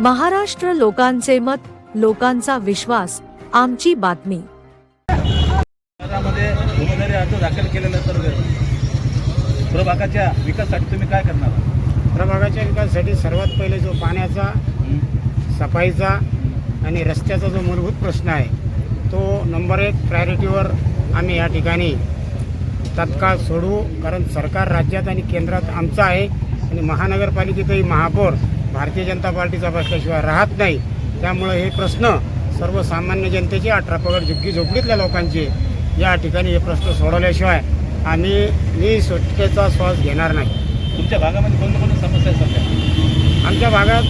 महाराष्ट्र लोकांचे मत लोकांचा विश्वास आमची बातमी. शहरामध्ये उमेदवारी अर्ज दाखल केलेला तर प्रभागाच्या विकासासाठी तुम्ही काय करणार? प्रभागाच्या विकासासाठी सर्वात पहिले जो पाण्याचा सफाईचा आणि रस्त्याचा जो मूलभूत प्रश्न आहे तो नंबर एक प्रायोरिटीवर आम्ही या ठिकाणी तत्काळ सोडवू कारण सरकार राज्यात आणि केंद्रात आमचं आहे आणि महानगरपालिकेतही महापौर भारतीय जनता पार्टीचा बसल्याशिवाय राहत नाही. त्यामुळे हे प्रश्न सर्वसामान्य जनतेचे अठरा पगड झुग्गी झोपडीतल्या लोकांचे या ठिकाणी हे प्रश्न सोडवल्याशिवाय आम्ही मी सुटकेचा श्वास घेणार नाही. तुमच्या भागामध्ये कोणत्या कोणत्या समस्या आहेत सध्या? आमच्या भागात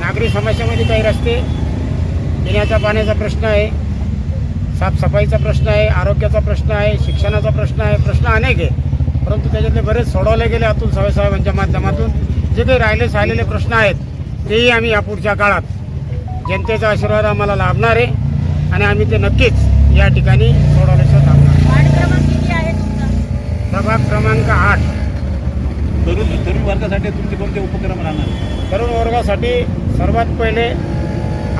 नागरी समस्यामध्ये काही रस्ते पिण्याच्या पाण्याचा प्रश्न आहे साफसफाईचा प्रश्न आहे आरोग्याचा प्रश्न आहे शिक्षणाचा प्रश्न आहे प्रश्न अनेक आहे. परंतु त्याच्यातले बरेच सोडवले गेले अतुल साहेबांच्या माध्यमातून. जे काही राहिले साहिलेले प्रश्न आहेत तेही आम्ही यापुढच्या काळात जनतेचा आशीर्वाद आम्हाला लाभणार आहे आणि आम्ही ते नक्कीच या ठिकाणी सोडवल्याशिवाय थांबणार वार्ड क्रमांक किती आहे तुमचा? प्रभाग क्रमांक आठ. तरुण तरुण वर्गासाठी तुमचे कोणते उपक्रम राहणार? तरुण वर्गासाठी सर्वात पहिले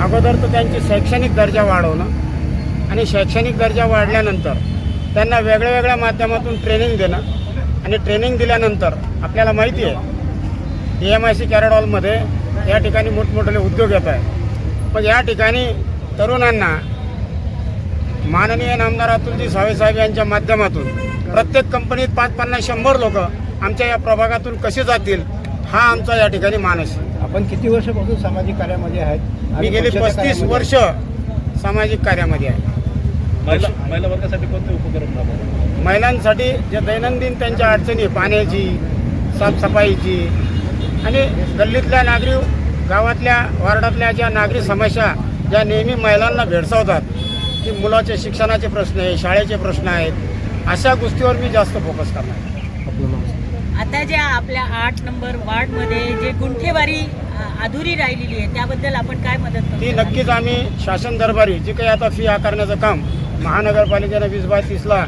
अगोदर तर त्यांची शैक्षणिक दर्जा वाढवणं आणि शैक्षणिक दर्जा वाढल्यानंतर त्यांना वेगळ्या वेगळ्या माध्यमातून ट्रेनिंग देणं आणि ट्रेनिंग दिल्यानंतर आपल्याला माहिती आहे डी एम आय सी कॅरेडॉलमध्ये या ठिकाणी मोठमोठे उद्योग येत आहे पण या ठिकाणी तरुणांना माननीय नामदार अतुलजी साहेब यांच्या माध्यमातून प्रत्येक कंपनीत पाच पन्नास शंभर लोक आमच्या या प्रभागातून कसे जातील हा आमचा या ठिकाणी मानस आहे. आपण किती वर्षापासून सामाजिक कार्यामध्ये आहेत मी गेली पस्तीस वर्ष सामाजिक कार्यामध्ये आहे. महिला वर्गासाठी कोणते उपक्रम महिलांसाठी जे दैनंदिन त्यांच्या अडचणी पाण्याची साफसफाईची आणि गल्लीतल्या नागरी गावातल्या वार्डातल्या ज्या नागरी समस्या ज्या नेहमी महिलांना भेडसावतात की मुलाचे शिक्षणाचे प्रश्न आहे शाळेचे प्रश्न आहेत अशा गोष्टीवर मी जास्त फोकस करणार आता ज्या आपल्या आठ नंबर वार्डमध्ये जे गुंठेवारी अधुरी राहिलेली आहे त्याबद्दल आपण काय मदत ती नक्कीच आम्ही शासन दरबारी जी काही आता फी आकारण्याचं काम महानगरपालिकेनं वीस बाय तीसला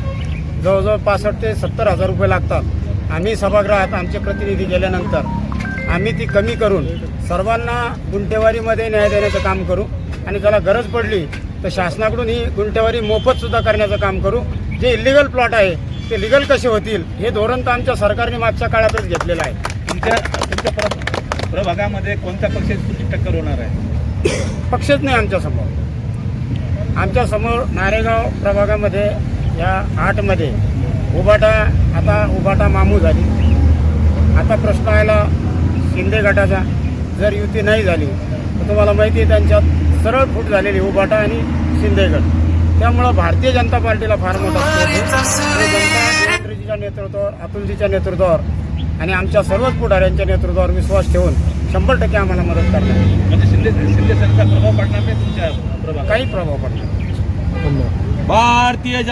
जवळजवळ पासष्ट ते सत्तर हजार रुपये लागतात. आम्ही सभागृहात आमचे प्रतिनिधी गेल्यानंतर आम्ही ती कमी करून सर्वांना गुंठेवारीमध्ये न्याय देण्याचं काम करू. आणि त्याला गरज पडली तर शासनाकडून ही गुंठेवारी मोफत सुद्धा करण्याचं काम करू. जे इलिगल प्लॉट आहे ते लिगल कसे होतील हे धोरण तर आमच्या सरकारने मागच्या काळातच घेतलेलं आहे. तुमच्या तुमच्या प्र- प्रभागामध्ये कोणत्या पक्षाची टक्कर होणार आहे? पक्षच नाही आमच्यासमोर आमच्यासमोर नारेगाव प्रभागामध्ये या आठमध्ये उबाटा आता उबाटा मामू झाली. आता प्रश्न आला शिंदे गटाचा जर युती नाही झाली तर तुम्हाला माहिती आहे त्यांच्यात सरळ फूट झालेली उबाटा आणि शिंदे गट. त्यामुळं भारतीय जनता पार्टीला फार मोठा देवेंद्रजीच्या नेतृत्वावर अतुलजीच्या नेतृत्वावर आणि आमच्या सर्वच पुढाऱ्यांच्या नेतृत्वावर विश्वास ठेवून शंभर टक्के आम्हाला मदत करणार म्हणजे शिंदे प्रभाव पडणार नाही तुमच्या प्रभागात? काही प्रभाव पडणार भारतीय